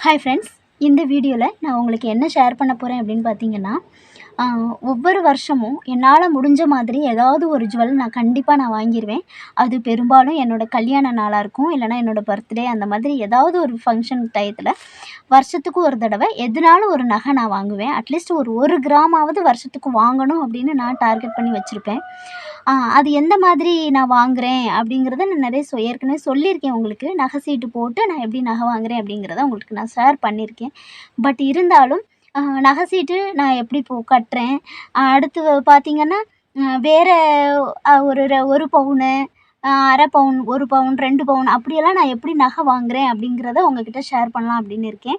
Hi friends இந்த வீடியோவில் நான் உங்களுக்கு என்ன ஷேர் பண்ண போகிறேன் அப்படின்னு பார்த்தீங்கன்னா ஒவ்வொரு வருஷமும் என்னால் முடிஞ்ச மாதிரி ஏதாவது ஒரு ஜுவல் நான் கண்டிப்பாக நான் வாங்கிடுவேன் அது பெரும்பாலும் என்னோட கல்யாண நாளாக இருக்கும் இல்லைனா என்னோட பர்த்டே அந்த மாதிரி ஏதாவது ஒரு ஃபங்க்ஷன் டயத்தில் வருஷத்துக்கு ஒரு தடவை எதுனாலும் ஒரு நகை நான் வாங்குவேன். அட்லீஸ்ட் ஒரு ஒரு கிராமாவது வருஷத்துக்கு வாங்கணும் அப்படின்னு நான் டார்கெட் பண்ணி வச்சுருப்பேன். அது எந்த மாதிரி நான் வாங்குறேன் அப்படிங்கிறத நான் நிறைய சொ ஏற்கனவே சொல்லியிருக்கேன் உங்களுக்கு. நகை சீட்டு போட்டு நான் எப்படி நகை வாங்குகிறேன் அப்படிங்கிறத உங்களுக்கு நான் ஷேர் பண்ணியிருக்கேன். பட் இருந்தாலும் நகை சீட்டு நான் எப்படி போ கட்டுறேன். அடுத்து பார்த்திங்கன்னா வேறு ஒரு ஒரு பவுனு அரை பவுன் ஒரு பவுன் ரெண்டு பவுன் அப்படியெல்லாம் நான் எப்படி நகை வாங்குகிறேன் அப்படிங்கிறத உங்ககிட்ட ஷேர் பண்ணலாம் அப்படின்னு இருக்கேன்.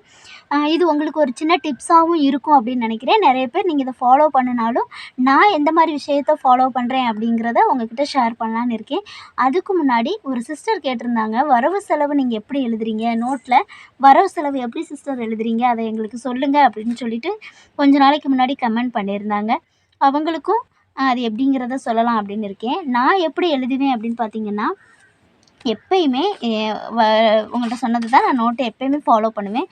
இது உங்களுக்கு ஒரு சின்ன டிப்ஸாகவும் இருக்கும் அப்படின்னு நினைக்கிறேன். நிறைய பேர் நீங்கள் இதை ஃபாலோ பண்ணினாலும் நான் எந்த மாதிரி விஷயத்த ஃபாலோ பண்ணுறேன் அப்படிங்கிறத உங்ககிட்ட ஷேர் பண்ணலான்னு இருக்கேன். அதுக்கு முன்னாடி ஒரு சிஸ்டர் கேட்டிருந்தாங்க வரவு செலவு நீங்கள் எப்படி எழுதுறீங்க? நோட்டில் வரவு செலவு எப்படி சிஸ்டர் எழுதுறீங்க? அதை எங்களுக்கு சொல்லுங்கள் அப்படின்னு சொல்லிட்டு கொஞ்ச நாளைக்கு முன்னாடி கமெண்ட் பண்ணியிருந்தாங்க. அவங்களுக்கும் அது எப்படிங்கிறத சொல்லலாம் அப்படின்னு இருக்கேன். நான் எப்படி எழுதுவேன் அப்படின்னு பார்த்தீங்கன்னா எப்பயுமே வ- உங்கள்கிட்ட சொன்னது தான் நான் நோட்டை எப்பயுமே ஃபாலோ பண்ணுவேன்.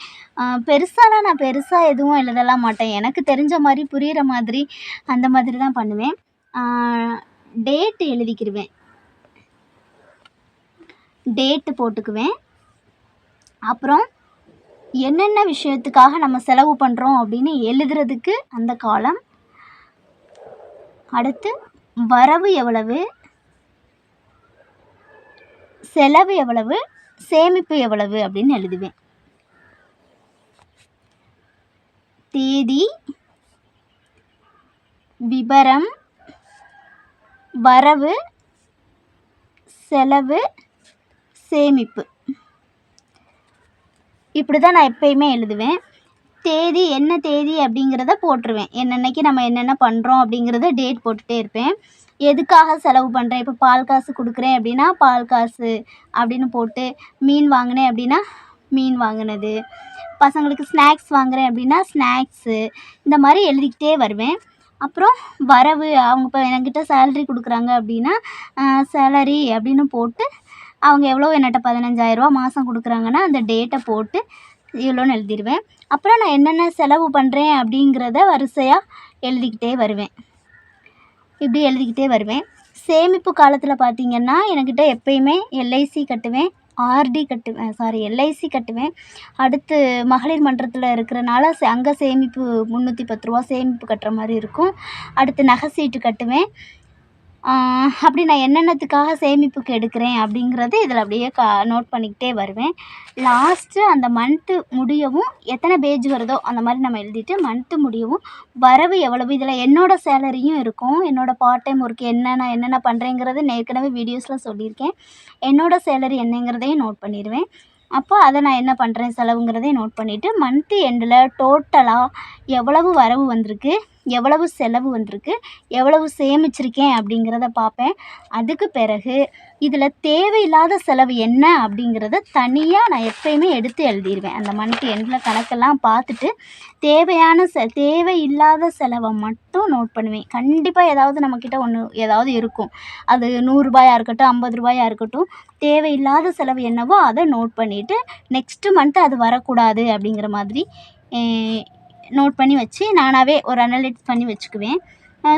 பெருசாலாம் நான் பெருசாக எதுவும் எழுதலாம் மாட்டேன். எனக்கு தெரிஞ்ச மாதிரி புரிகிற மாதிரி அந்த மாதிரி தான் பண்ணுவேன் டேட்டு எழுதிக்கிடுவேன் டேட்டு போட்டுக்குவேன். அப்புறம் என்னென்ன விஷயத்துக்காக நம்ம செலவு பண்ணுறோம் அப்படின்னு எழுதுறதுக்கு அந்த காலம் அடுத்து வரவு எவ்வளவு? செலவு எவ்வளவு? சேமிப்பு எவ்வளவு? அப்படின்னு எழுதுவேன். தேதி விபரம் வரவு செலவு சேமிப்பு. இப்படி தான் நான் எப்பயுமே எழுதுவேன். தேதி என்ன தேதி அப்படிங்கிறத போட்டுருவேன். என்னென்னக்கு நம்ம என்னென்ன பண்ணுறோம் அப்படிங்கிறத டேட் போட்டுகிட்டே இருப்பேன். எதுக்காக செலவு பண்ணுறேன் இப்போ பால் காசு கொடுக்குறேன் அப்படின்னா பால் காசு அப்படின்னு போட்டு மீன் வாங்கினேன் அப்படின்னா மீன் வாங்கினது. பசங்களுக்கு ஸ்நாக்ஸ் வாங்குகிறேன் அப்படின்னா ஸ்நாக்ஸு இந்த மாதிரி எழுதிக்கிட்டே வருவேன். அப்புறம் வரவு அவங்க இப்போ என்கிட்ட சேலரி கொடுக்குறாங்க அப்படின்னா சேலரி அப்படின்னு போட்டு அவங்க எவ்வளோ என்கிட்ட பதினஞ்சாயிரரூவா மாதம் கொடுக்குறாங்கன்னா அந்த டேட்டை போட்டு இவ்வளோன்னு எழுதிடுவேன் அப்புறம் நான் என்னென்ன செலவு பண்ணுறேன் அப்படிங்கிறத வரிசையாக எழுதிக்கிட்டே வருவேன். இப்படி எழுதிக்கிட்டே வருவேன். சேமிப்பு காலத்தில் பார்த்தீங்கன்னா என்கிட்ட எப்பயுமே எல்ஐசி கட்டுவேன் ஆர்டி கட்டுவேன் சாரி எல்ஐசி கட்டுவேன். அடுத்து மகளிர் மன்றத்தில் இருக்கிறனால அங்கே சேமிப்பு முந்நூற்றி பத்து ரூபா சேமிப்பு கட்டுற மாதிரி இருக்கும். அடுத்து நகை சீட்டு கட்டுவேன். அப்படி நான் என்னென்னத்துக்காக சேமிப்புக்கு எடுக்கிறேன் அப்படிங்கிறது இதில் அப்படியே கா நோட் பண்ணிக்கிட்டே வருவேன். லாஸ்ட்டு அந்த மந்த்து முடியவும் எத்தனை பேஜ் வருதோ அந்த மாதிரி நம்ம எழுதிட்டு மந்த்து முடியவும் வரவு எவ்வளவு இதில் என்னோடய சேலரியும் இருக்கும் என்னோடய பார்ட் டைம் ஒர்க் என்ன நான் என்னென்ன பண்ணுறேங்கிறது நான் ஏற்கனவே வீடியோஸில் சொல்லியிருக்கேன். என்னோடய சேலரி என்னங்கிறதையும் நோட் பண்ணிடுவேன். அப்போ அதை நான் என்ன பண்ணுறேன் செலவுங்கிறதையும் நோட் பண்ணிவிட்டு மந்த்து எண்டில் டோட்டலாக எவ்வளவு வரவு வந்திருக்கு எவ்வளவு செலவு வந்திருக்கு எவ்வளவு சேமிச்சிருக்கேன் அப்படிங்கிறத பார்ப்பேன். அதுக்கு பிறகு இதில் தேவையில்லாத செலவு என்ன அப்படிங்கிறத தனியாக நான் எப்பயுமே எடுத்து எழுதிடுவேன் அந்த மந்த் எண்டில் கணக்கெல்லாம் பார்த்துட்டு தேவையான செ தேவையில்லாத செலவை மட்டும் நோட் பண்ணுவேன். கண்டிப்பாக ஏதாவது நம்மக்கிட்ட ஒன்று ஏதாவது இருக்கும். அது நூறுரூபாயாக இருக்கட்டும் ஐம்பது ரூபாயாக இருக்கட்டும் தேவையில்லாத செலவு என்னவோ அதை நோட் பண்ணிவிட்டு நெக்ஸ்ட்டு மந்த்து அது வரக்கூடாது அப்படிங்கிற மாதிரி நோட் பண்ணி வச்சு நானாகவே ஒரு அனலைஸ் பண்ணி வச்சுக்குவேன்.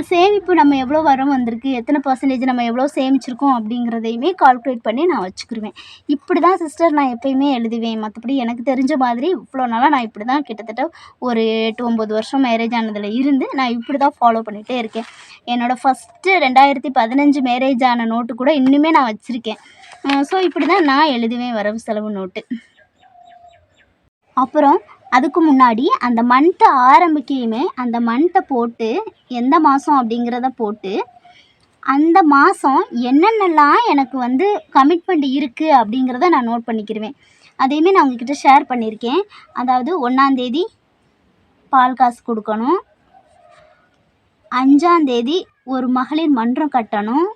சேமிப்பு நம்ம எவ்வளோ வரம் வந்திருக்கு எத்தனை பர்சன்டேஜ் நம்ம எவ்வளோ சேமிச்சிருக்கோம் அப்படிங்கிறதையுமே கால்குலேட் பண்ணி நான் வச்சுக்கிருவேன். இப்படி தான் சிஸ்டர் நான் எப்பயுமே எழுதுவேன். மற்றபடி எனக்கு தெரிஞ்ச மாதிரி இவ்வளோ நாளாக நான் இப்படி தான் கிட்டத்தட்ட ஒரு எட்டு ஒம்பது வருஷம் மேரேஜ் ஆனதில் இருந்து நான் இப்படி தான் ஃபாலோ பண்ணிகிட்டே இருக்கேன். என்னோடய ஃபஸ்ட்டு ரெண்டாயிரத்தி பதினஞ்சு மேரேஜ் ஆன நோட்டு கூட இன்னுமே நான் வச்சுருக்கேன். ஸோ இப்படி தான் நான் எழுதுவேன் வரவு செலவு நோட்டு அப்புறம் அதுக்கு முன்னாடி அந்த மந்த்தை ஆரம்பிக்கையுமே அந்த மந்த்தை போட்டு எந்த மாதம் அப்படிங்கிறத போட்டு அந்த மாதம் என்னென்னலாம் எனக்கு வந்து கமிட்மெண்ட் இருக்குது அப்படிங்கிறத நான் நோட் பண்ணிக்கிருவேன். அதையுமே நான் உங்ககிட்ட ஷேர் பண்ணியிருக்கேன். அதாவது ஒன்றாந்தேதி பால் காசு கொடுக்கணும். அஞ்சாந்தேதி ஒரு மகளிர் மன்றம் கட்டணும்.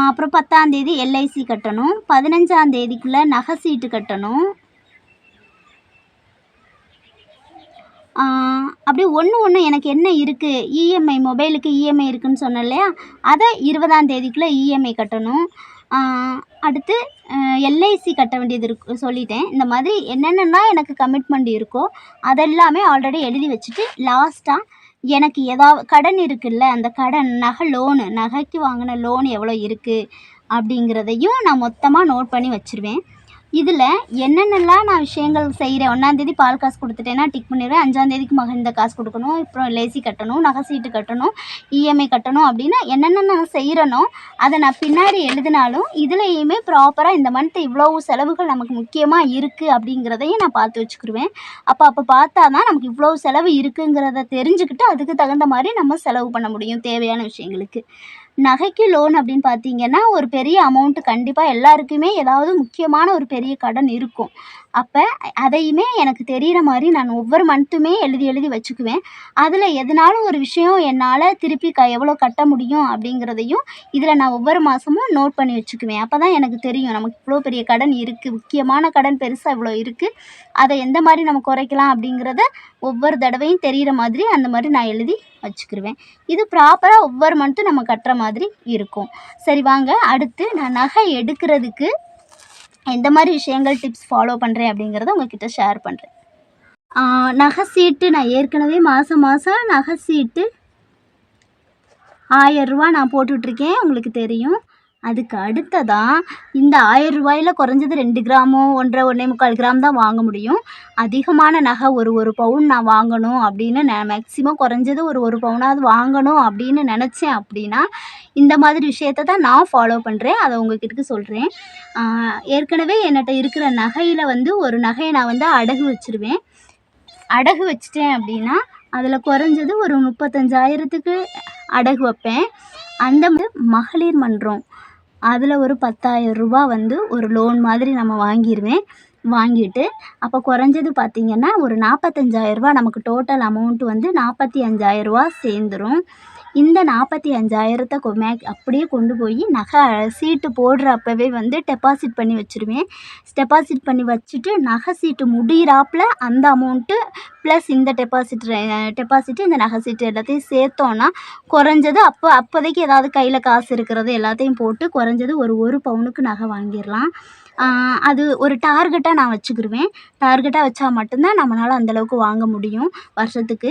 அப்புறம் பத்தாந்தேதி எல்ஐசி கட்டணும். பதினஞ்சாந்தேதிக்குள்ளே நகை சீட்டு கட்டணும். அப்படியே ஒன்று ஒன்று எனக்கு என்ன இருக்குது இஎம்ஐ மொபைலுக்கு இஎம்ஐ இருக்குன்னு சொன்னேன் இல்லையா? அதை இருபதாம் தேதிக்குள்ளே இஎம்ஐ கட்டணும். அடுத்து எல்ஐசி கட்ட வேண்டியது இருக்கு சொல்லிட்டேன். இந்த மாதிரி என்னென்னா எனக்கு கமிட்மெண்ட் இருக்கோ அதெல்லாமே ஆல்ரெடி எழுதி வச்சுட்டு லாஸ்ட்டாக எனக்கு ஏதாவது கடன் இருக்குல்ல அந்த கடன் நகை லோனு நகைக்கு வாங்கின லோன் எவ்வளோ இருக்குது அப்படிங்கிறதையும் நான் மொத்தமாக நோட் பண்ணி வச்சுருவேன். இதில் என்னென்னலாம் நான் விஷயங்கள் செய்கிறேன் ஒன்றாந்தேதி பால் காசு கொடுத்துட்டேன்னா டிக் பண்ணிடுவேன். அஞ்சாந்தேதிக்கு மகன் இந்த காசு கொடுக்கணும். அப்புறம் லேசி கட்டணும் நகை சீட்டு கட்டணும் இஎம்ஐ கட்டணும் அப்படின்னு என்னென்ன நான் செய்கிறனோ அதை நான் பின்னாடி எழுதினாலும் இதுலேயுமே ப்ராப்பராக இந்த மந்த் இவ்வளோ செலவுகள் நமக்கு முக்கியமாக இருக்குது அப்படிங்கிறதையும் நான் பார்த்து வச்சுக்கிடுவேன் அப்போ அப்போ பார்த்தா தான் நமக்கு இவ்வளோ செலவு இருக்குங்கிறத தெரிஞ்சுக்கிட்டு அதுக்கு தகுந்த மாதிரி நம்ம செலவு பண்ண முடியும் தேவையான விஷயங்களுக்கு. நகைக்கு லோன் அப்படின்னு பார்த்தீங்கன்னா ஒரு பெரிய அமௌண்ட்டு கண்டிப்பாக எல்லாருக்குமே ஏதாவது முக்கியமான ஒரு பெரிய கடன் இருக்கும். அப்போ அதையுமே எனக்கு தெரிகிற மாதிரி நான் ஒவ்வொரு மந்த்துமே எழுதி எழுதி வச்சுக்குவேன். அதில் எதனாலும் ஒரு விஷயம் என்னால் திருப்பி க எவ்வளோ கட்ட முடியும் அப்படிங்கிறதையும் இதில் நான் ஒவ்வொரு மாதமும் நோட் பண்ணி வச்சுக்குவேன். அப்போ தான் எனக்கு தெரியும் நமக்கு இவ்வளோ பெரிய கடன் இருக்குது முக்கியமான கடன் பெருசாக இவ்வளோ இருக்குது அதை எந்த மாதிரி நம்ம குறைக்கலாம் அப்படிங்கிறத ஒவ்வொரு தடவையும் தெரிகிற மாதிரி அந்த மாதிரி நான் எழுதி வச்சுக்கிருவேன். இது ப்ராப்பராக ஒவ்வொரு மந்த்தும் நம்ம கட்டுற மாதிரி இருக்கும். சரி வாங்க. அடுத்து நான் நகை எடுக்கிறதுக்கு எந்த மாதிரி விஷயங்கள் டிப்ஸ் ஃபாலோ பண்ணுறேன் அப்படிங்கிறத உங்ககிட்ட ஷேர் பண்ணுறேன் நகை சீட்டு நான் ஏற்கனவே மாதம் மாதம் நகை சீட்டு ஆயரூவா நான் போட்டுட்ருக்கேன் உங்களுக்கு தெரியும். அதுக்கு அடுத்ததாக இந்த ஆயிரம் ரூபாயில் குறைஞ்சது ரெண்டு கிராமோ ஒன்றரை ஒன்றே முக்கால் கிராம் தான் வாங்க முடியும். அதிகமான நகை ஒரு ஒரு பவுன் நான் வாங்கணும் அப்படின்னு நான் மேக்ஸிமம் குறைஞ்சது ஒரு ஒரு பவுனாவது வாங்கணும் அப்படின்னு நினச்சேன் அப்படின்னா இந்த மாதிரி விஷயத்த தான் நான் ஃபாலோ பண்ணுறேன் அதை உங்ககிட்ட சொல்கிறேன் ஏற்கனவே என்னட்ட இருக்கிற நகையில் வந்து ஒரு நகையை நான் வந்து அடகு வச்சுருவேன். அடகு வச்சிட்டேன் அப்படின்னா அதில் குறைஞ்சது ஒரு முப்பத்தஞ்சாயிரத்துக்கு அடகு வைப்பேன். அந்த மகளிர் மன்றம் அதில் ஒரு பத்தாயிரம் ரூபா வந்து ஒரு லோன் மாதிரி நம்ம வாங்கிடுவேன் வாங்கிட்டு அப்போ குறைஞ்சது பார்த்திங்கன்னா ஒரு நாற்பத்தஞ்சாயிரரூபா நமக்கு டோட்டல் அமௌண்ட்டு வந்து நாற்பத்தி அஞ்சாயிரரூவா சேர்ந்துரும். இந்த நாற்பத்தி அஞ்சாயிரத்தை கொ மே அப்படியே கொண்டு போய் நகை சீட்டு போடுற அப்போவே வந்து டெபாசிட் பண்ணி வச்சுருவேன். டெபாசிட் பண்ணி வச்சுட்டு நகை சீட்டு முடிகிறாப்புல அந்த அமௌண்ட்டு ப்ளஸ் இந்த டெபாசிட் டெபாசிட்டு இந்த நகை சீட்டு எல்லாத்தையும் சேர்த்தோன்னா குறைஞ்சது அப்போ அப்போதைக்கு ஏதாவது கையில் காசு இருக்கிறது எல்லாத்தையும் போட்டு குறைஞ்சது ஒரு ஒரு பவுனுக்கு நகை வாங்கிடலாம். அது ஒரு டார்கெட்டாக நான் வச்சுக்கிருவேன். டார்கெட்டாக வச்சா மட்டும்தான் நம்மளால் அந்தளவுக்கு வாங்க முடியும் வருஷத்துக்கு.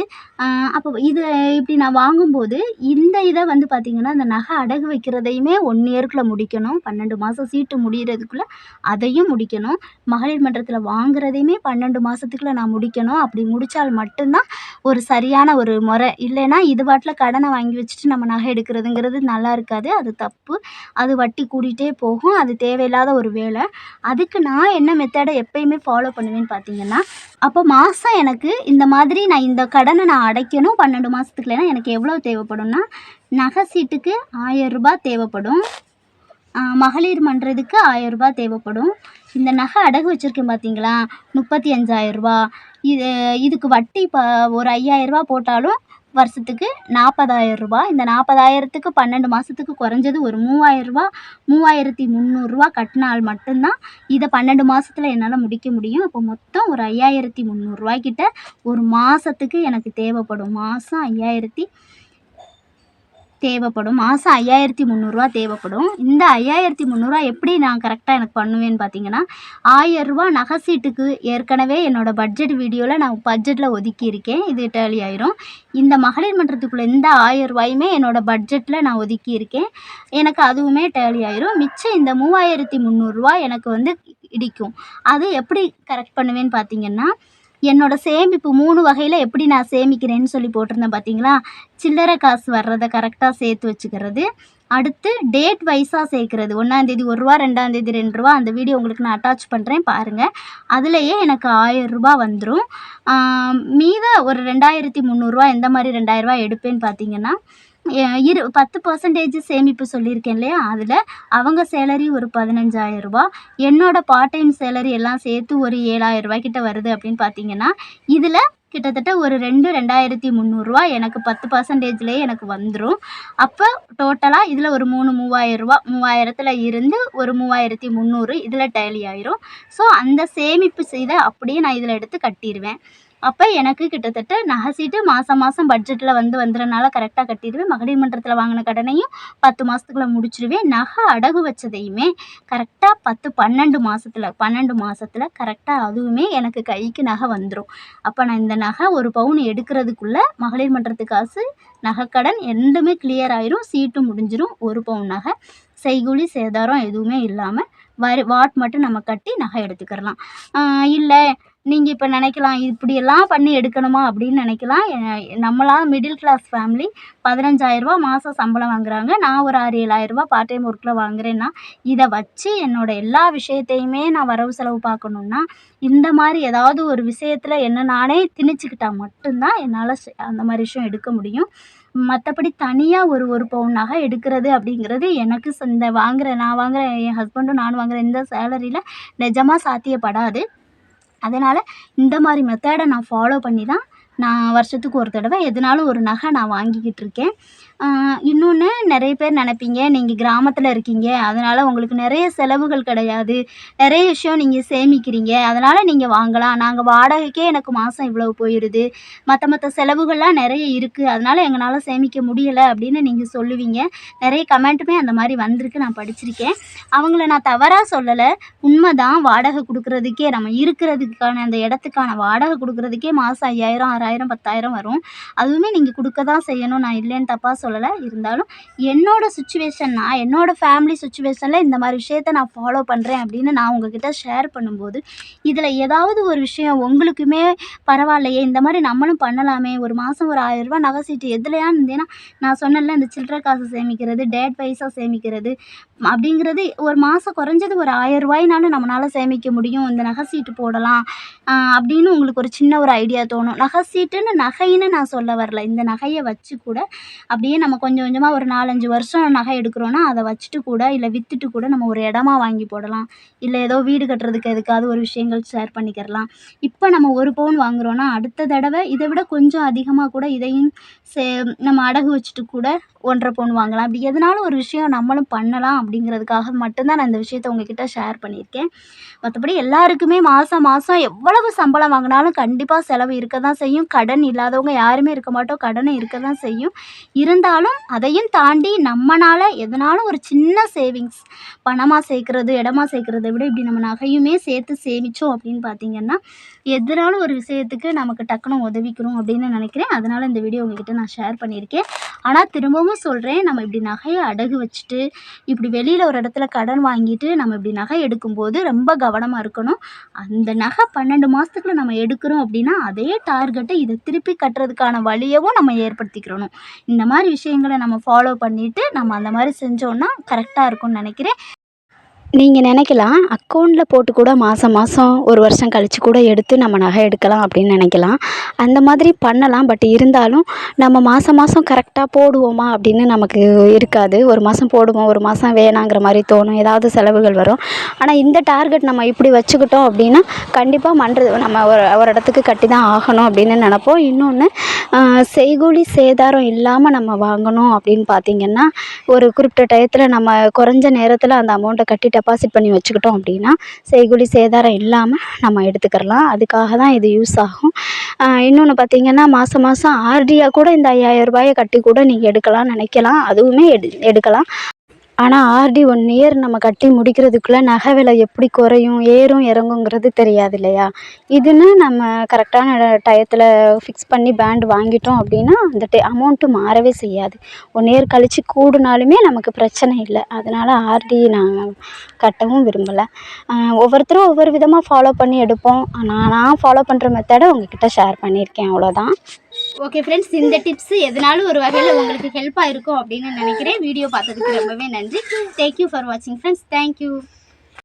அப்போ இது இப்படி நான் வாங்கும்போது இந்த இதை வந்து பார்த்திங்கன்னா இந்த நகை அடகு வைக்கிறதையுமே ஒன் இயர்க்குள்ளே முடிக்கணும். பன்னெண்டு மாதம் சீட்டு முடிகிறதுக்குள்ளே அதையும் முடிக்கணும். மகளிர் மன்றத்தில் வாங்குறதையுமே பன்னெண்டு மாதத்துக்குள்ளே நான் முடிக்கணும். அப்படி முடித்தால் மட்டும்தான் ஒரு சரியான ஒரு முறை. இல்லைன்னா இது பாட்டில் கடனை வாங்கி வச்சுட்டு நம்ம நகை எடுக்கிறதுங்கிறது நல்லா இருக்காது. அது தப்பு. அது வட்டி கூடிகிட்டே போகும். அது தேவையில்லாத ஒரு வேலை. அதுக்கு நான் என்ன மெத்தடை எப்பயுமே ஃபாலோ பண்ணுவேன்னு பார்த்தீங்கன்னா அப்போ மாதம் எனக்கு இந்த மாதிரி நான் இந்த கடனை நான் அடைக்கணும் பன்னெண்டு மாதத்துக்குள்ளேனா எனக்கு எவ்வளோ தேவைப்படும்னா நகை சீட்டுக்கு ஆயரூபா தேவைப்படும். மகளிர் மன்றதுக்கு ஆயரூபா தேவைப்படும். இந்த நகை அடகு வச்சுருக்கேன் பார்த்தீங்களா? முப்பத்தி அஞ்சாயிரரூபா இது இதுக்கு வட்டி இப்போ ஒரு ஐயாயிரரூபா போட்டாலும் வருஷத்துக்கு நாற்பதாயிரரூபா இந்த நாற்பதாயிரத்துக்கு பன்னெண்டு மாதத்துக்கு குறைஞ்சது ஒரு மூவாயிரரூபா மூவாயிரத்தி முந்நூறுரூவா கட்டினால் மட்டும்தான் இதை பன்னெண்டு மாதத்துல என்னால் முடிக்க முடியும். இப்போ மொத்தம் ஒரு ஐயாயிரத்தி முந்நூறுரூவாய்க்கிட்ட ஒரு மாதத்துக்கு எனக்கு தேவைப்படும். மாதம் ஐயாயிரத்தி தேவைப்படும். மாதம் ஐயாயிரத்தி முந்நூறுரூவா தேவைப்படும். இந்த ஐயாயிரத்தி முந்நூறுரூவா எப்படி நான் கரெக்டாக எனக்கு பண்ணுவேன்னு பார்த்தீங்கன்னா ஆயரூவா நகை சீட்டுக்கு ஏற்கனவே என்னோடய பட்ஜெட் வீடியோவில் நான் பட்ஜெட்டில் ஒதுக்கியிருக்கேன். இது டேலி ஆயிரும். இந்த மகளிர் மன்றத்துக்குள்ளே இந்த ஆயரூவாயுமே என்னோடய பட்ஜெட்டில் நான் ஒதுக்கியிருக்கேன். எனக்கு அதுவுமே டேலி ஆயிரும். மிச்சம் இந்த மூவாயிரத்தி முந்நூறுரூவா எனக்கு வந்து இடிக்கும். அது எப்படி கரெக்ட் பண்ணுவேன்னு பார்த்தீங்கன்னா என்னோடய சேமிப்பு மூணு வகையில் எப்படி நான் சேமிக்கிறேன்னு சொல்லி போட்டிருந்தேன் பார்த்தீங்களா சில்லறை காசு வர்றதை கரெக்டாக சேர்த்து வச்சுக்கிறது. அடுத்து டேட் வைஸாக சேர்க்குறது. ஒன்றாந்தேதி ஒரு ரூபா ரெண்டாந்தேதி ரெண்டு ரூபா அந்த வீடியோ உங்களுக்கு நான் அட்டாச் பண்ணுறேன் பாருங்கள் அதுலேயே எனக்கு ஆயிரம் வந்துடும் மீத ஒரு ரெண்டாயிரத்தி முந்நூறுரூவா எந்த மாதிரி ரெண்டாயிரரூவா எடுப்பேன்னு பார்த்தீங்கன்னா இரு பத்து பர்சன்டேஜ் சேமிப்பு சொல்லியிருக்கேன் இல்லையா? அதில் அவங்க சேலரி ஒரு பதினஞ்சாயிரரூபா என்னோடய பார்ட் டைம் சேலரி எல்லாம் சேர்த்து ஒரு ஏழாயிரம் கிட்ட வருது அப்படின்னு பார்த்தீங்கன்னா இதில் கிட்டத்தட்ட ஒரு ரெண்டு ரெண்டாயிரத்தி முந்நூறுரூவா எனக்கு பத்து பர்சன்டேஜ்லேயே எனக்கு வந்துடும் அப்போ டோட்டலாக இதில் ஒரு மூணு மூவாயிரரூவா மூவாயிரத்தில் இருந்து ஒரு மூவாயிரத்தி முந்நூறு இதில் டேலி ஆயிரும். ஸோ அந்த சேமிப்பு செய்த அப்படியே நான் இதில் எடுத்து கட்டிடுவேன் அப்போ எனக்கு கிட்டத்தட்ட நகை சீட்டு மாதம் மாதம் பட்ஜெட்டில் வந்து வந்துடுறனால கரெக்டாக கட்டிடுவேன். மகளிர் மன்றத்தில் வாங்கின கடனையும் பத்து மாதத்துக்குள்ளே முடிச்சிடுவேன் நகை அடகு வச்சதையுமே கரெக்டாக பத்து பன்னெண்டு மாதத்துல பன்னெண்டு மாதத்தில் கரெக்டாக அதுவுமே எனக்கு கைக்கு நகை வந்துடும் அப்போ நான் இந்த நகை ஒரு பவுன் எடுக்கிறதுக்குள்ளே மகளிர் மன்றத்து காசு நகைக்கடன் ரெண்டுமே கிளியர் ஆயிரும். சீட்டும் முடிஞ்சிடும் ஒரு பவுன் நகை. செய்கூலி சேதாரம் எதுவுமே இல்லாமல் வரி வாட் மட்டும் நம்ம கட்டி நகை எடுத்துக்கிறலாம். இல்லை நீங்கள் இப்போ நினைக்கலாம் இப்படியெல்லாம் பண்ணி எடுக்கணுமா அப்படின்னு நினைக்கலாம். எ- நம்மளாம் மிடில் கிளாஸ் ஃபேமிலி பதினஞ்சாயிரரூபா மாதம் சம்பளம் வாங்குறாங்க. நான் ஒரு ஆறு ஏழாயிரரூபா பார்ட் டைம் ஒர்க்கில் வாங்குறேன்னா இதை வச்சு என்னோட எல்லா விஷயத்தையுமே நான் வரவு செலவு பார்க்கணுன்னா இந்த மாதிரி ஏதாவது ஒரு விஷயத்தில் என்ன நானே திணிச்சுக்கிட்டால் மட்டும்தான் என்னால் அந்த மாதிரி விஷயம் எடுக்க முடியும். மற்றபடி தனியாக ஒரு ஒரு பவுன் நகை எடுக்கிறது அப்படிங்கிறது எனக்கு இந்த வாங்குகிற நான் வாங்குற என் ஹஸ்பண்டும் நான் வாங்குகிற இந்த சேலரியில் நிஜமாக சாத்தியப்படாது. அதனால் இந்த மாதிரி மெத்தடை நான் ஃபாலோ பண்ணி தான் நான் வருஷத்துக்கு ஒரு தடவை எதுனாலும் ஒரு நகை நான் வாங்கிக்கிட்டு இருக்கேன். இன்னொன்று நிறைய பேர் நினைப்பீங்க நீங்கள் கிராமத்தில் இருக்கீங்க அதனால் உங்களுக்கு நிறைய செலவுகள் கிடையாது நிறைய விஷயம் நீங்கள் சேமிக்கிறீங்க அதனால் நீங்கள் வாங்கலாம். நாங்கள் வாடகைக்கே எனக்கு மாதம் இவ்வளவு போயிடுது மற்ற மற்ற செலவுகள்லாம் நிறைய இருக்குது அதனால் எங்களால் சேமிக்க முடியலை அப்படின்னு நீங்கள் சொல்லுவீங்க. நிறைய கமெண்ட்டுமே அந்த மாதிரி வந்திருக்கு நான் படிச்சிருக்கேன். அவங்கள நான் தவறாக சொல்லலை உண்மை தான் வாடகை கொடுக்குறதுக்கே நம்ம இருக்கிறதுக்கான அந்த இடத்துக்கான வாடகை கொடுக்குறதுக்கே மாதம் ஐயாயிரம் ஆறாயிரம் பத்தாயிரம் வரும். அதுவுமே நீங்கள் கொடுக்க தான் செய்யணும் நான் இல்லைன்னு தப்பாக சொல்லலை இருந்தாலும் என்னோட சுச்சுவேஷன் நான் என்னோட ஃபேமிலி சுச்சுவேஷனில் இந்த மாதிரி விஷயத்த நான் ஃபாலோ பண்ணுறேன் அப்படின்னு நான் உங்ககிட்ட ஷேர் பண்ணும்போது இதில் ஏதாவது ஒரு விஷயம் உங்களுக்குமே பரவாயில்லையே இந்த மாதிரி நம்மளும் பண்ணலாமே ஒரு மாதம் ஒரு ஆயிரரூபா நகை சீட்டு எதுலையான்னு இருந்தேன்னா நான் சொன்னேன்ல இந்த சில்லற காசு சேமிக்கிறது டேட் வைஸாக சேமிக்கிறது அப்படிங்கிறது ஒரு மாதம் குறைஞ்சது ஒரு ஆயிரம் ரூபாயினாலும் நம்மளால் சேமிக்க முடியும் இந்த நகை சீட்டு போடலாம் அப்படின்னு உங்களுக்கு ஒரு சின்ன ஒரு ஐடியா தோணும். நகை சீட்டுன்னு நகைன்னு நான் சொல்ல வரல. இந்த நகையை வச்சு கூட அப்படியே நம்ம கொஞ்சம் கொஞ்சமாக ஒரு நாலஞ்சு வருஷம் நகை எடுக்கிறோன்னா அதை வச்சுட்டு கூட இல்லை விற்றுட்டு கூட நம்ம ஒரு இடமா வாங்கி போடலாம். இல்லை ஏதோ வீடு கட்டுறதுக்கு எதுக்காவது ஒரு விஷயங்கள் ஷேர் பண்ணிக்கிறலாம். இப்போ நம்ம ஒரு பவுன் வாங்குகிறோன்னா அடுத்த தடவை இதை விட கொஞ்சம் அதிகமாக கூட இதையும் சே நம்ம அடகு வச்சுட்டு கூட ஒன்றரை பவுன் வாங்கலாம். அப்படி எதனாலும் ஒரு விஷயம் நம்மளும் பண்ணலாம் அப்படிங்கிறதுக்காக மட்டும்தான் நான் இந்த விஷயத்த உங்ககிட்ட ஷேர் பண்ணியிருக்கேன். மற்றபடி எல்லாருக்குமே மாதம் மாதம் எவ்வளவு சம்பளம் வாங்கினாலும் கண்டிப்பாக செலவு இருக்க தான் செய்யும். கடன் இல்லாதவங்க யாருமே இருக்க மாட்டோம். கடனை இருக்க தான் செய்யும் இருந்தாலும் அதையும் தாண்டி நம்மனால எதனாலும் ஒரு சின்ன சேவிங்ஸ் பணமாக சேர்க்குறது இடமா சேர்க்குறத விட இப்படி நம்ம நகையுமே சேர்த்து சேமித்தோம் அப்படின்னு பார்த்தீங்கன்னா எதனாலும் ஒரு விஷயத்துக்கு நமக்கு டக்குன்னு உதவிக்கணும் அப்படின்னு நினைக்கிறேன். அதனால் இந்த வீடியோ உங்ககிட்ட நான் ஷேர் பண்ணியிருக்கேன். ஆனால் திரும்பவும் சொல்கிறேன் நம்ம இப்படி நகையை அடகு வச்சுட்டு இப்படி வெளியில் ஒரு இடத்துல கடன் வாங்கிட்டு நம்ம இப்படி நகை எடுக்கும்போது ரொம்ப கவனமாக இருக்கணும். அந்த நகை பன்னெண்டு மாதத்துக்குள்ள நம்ம எடுக்கிறோம் அப்படின்னா அதே டார்கெட்டை இதை திருப்பி கட்டுறதுக்கான வழியவும் நம்ம ஏற்படுத்திக்கிறணும். இந்த மாதிரி விஷயங்களை நம்ம ஃபாலோ பண்ணிவிட்டு நம்ம அந்த மாதிரி செஞ்சோன்னா கரெக்டாக இருக்கும்னு நினைக்கிறேன். நீங்கள் நினைக்கலாம் அக்கௌண்ட்டில் போட்டு கூட மாதம் மாதம் ஒரு வருஷம் கழித்து கூட எடுத்து நம்ம நகை எடுக்கலாம் அப்படின்னு நினைக்கலாம். அந்த மாதிரி பண்ணலாம். பட் இருந்தாலும் நம்ம மாதம் மாதம் கரெக்டாக போடுவோமா அப்படின்னு நமக்கு இருக்காது. ஒரு மாதம் போடுவோம் ஒரு மாதம் வேணாங்கிற மாதிரி தோணும். ஏதாவது செலவுகள் வரும். ஆனால் இந்த டார்கெட் நம்ம இப்படி வச்சுக்கிட்டோம் அப்படின்னா கண்டிப்பாக மன்றது நம்ம ஒரு ஒரு இடத்துக்கு கட்டி தான் ஆகணும் அப்படின்னு நினப்போம். இன்னொன்று செய்கூலி சேதாரம் இல்லாமல் நம்ம வாங்கணும் அப்படின்னு பார்த்தீங்கன்னா ஒரு குறிப்பிட்ட டயத்தில் நம்ம குறைஞ்ச நேரத்தில் அந்த அமௌண்ட்டை கட்டிட்டு டெபாசிட் பண்ணி வச்சுக்கிட்டோம் அப்படின்னா செய்கூலி சேதாரம் இல்லாமல் நம்ம எடுத்துக்கிறலாம். அதுக்காக தான் இது யூஸ் ஆகும். இன்னொன்று பார்த்தீங்கன்னா மாதம் மாதம் ஆர்டியாக கூட இந்த ஐயாயிரம் ரூபாயை கட்டி கூட நீங்கள் எடுக்கலாம்னு நினைக்கலாம். அதுவுமே எடு எடுக்கலாம். ஆனால் ஆர்டி ஒன் இயர் நம்ம கட்டி முடிக்கிறதுக்குள்ளே நகை விலை எப்படி குறையும் ஏறும் இறங்குங்கிறது தெரியாது இல்லையா? இதுன்னு நம்ம கரெக்டான டயத்தில் ஃபிக்ஸ் பண்ணி பேண்ட் வாங்கிட்டோம் அப்படின்னா அந்த டே அமௌண்ட்டு மாறவே செய்யாது. ஒன் இயர் கழித்து கூடுனாலுமே நமக்கு பிரச்சனை இல்லை. அதனால் ஆர்டி நான் கட்டவும் விரும்பலை. ஒவ்வொருத்தரும் ஒவ்வொரு விதமாக ஃபாலோ பண்ணி எடுப்போம். ஆனால் நான் ஃபாலோ பண்ணுற மெத்தடை உங்ககிட்ட ஷேர் பண்ணியிருக்கேன். அவ்வளோதான் ஓகே ஃப்ரெண்ட்ஸ் இந்த டிப்ஸ் எதனாலும் ஒரு வகையில் உங்களுக்கு ஹெல்ப்பாக இருக்கும் அப்படின்னு நினைக்கிறேன். வீடியோ பார்த்ததுக்கு ரொம்பவே நன்றி. தேங்க்யூ ஃபார் வாட்சிங் ஃப்ரெண்ட்ஸ் தேங்க்யூ